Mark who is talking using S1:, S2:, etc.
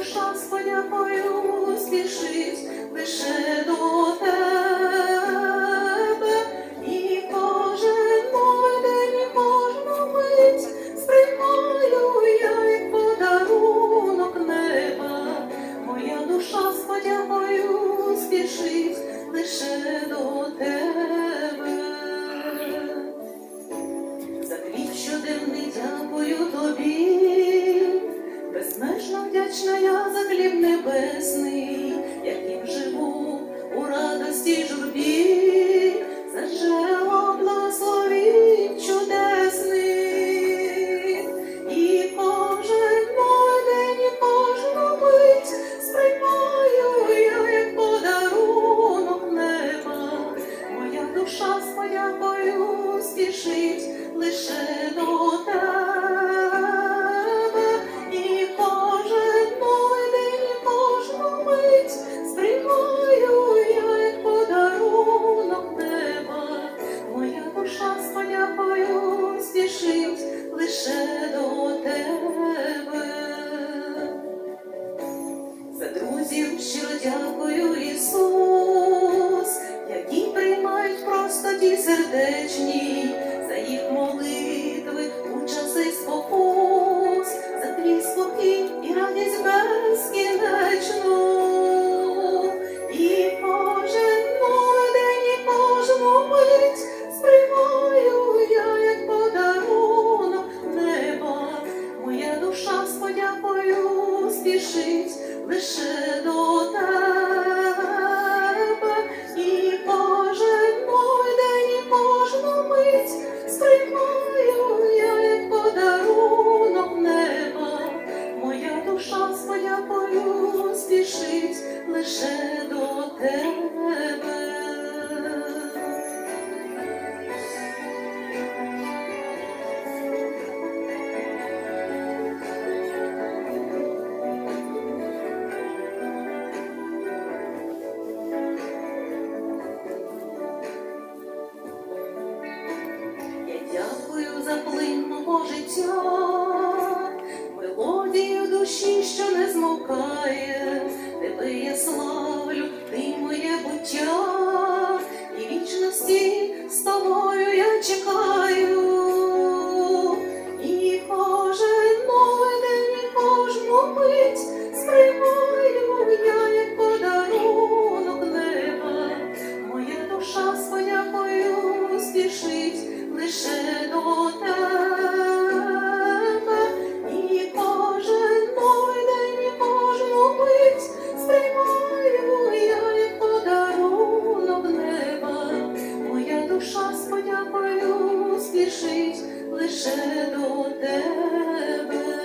S1: душа з подякою спішить лише до тебе, і кожен мой день, і кожну мить сприймаю я як подарунок неба, моя душа з подякою спішить лише до тебе. За квіт щоденний дякую тобі. Безмежно вдячна я яким живу у радості журбі, за джерело чудесних. І кожен мой день, і кожну мить сприймаю я подарунок неба. Моя душа з подякою спішить лише до тебе. Душа з подякою лише до тебе. За друзів щиро дякую, Ісус, які приймають просто сердечні, за їх молитви спішить лише до тебе. І кожен мой день, і кожну мить сприймаю я як подарунок неба. Моя душа своя подякою спішить лише до тебе. Мого життя, мелодію душі, що не змовкає, тебе є славлю, душа з спішить лише до тебе.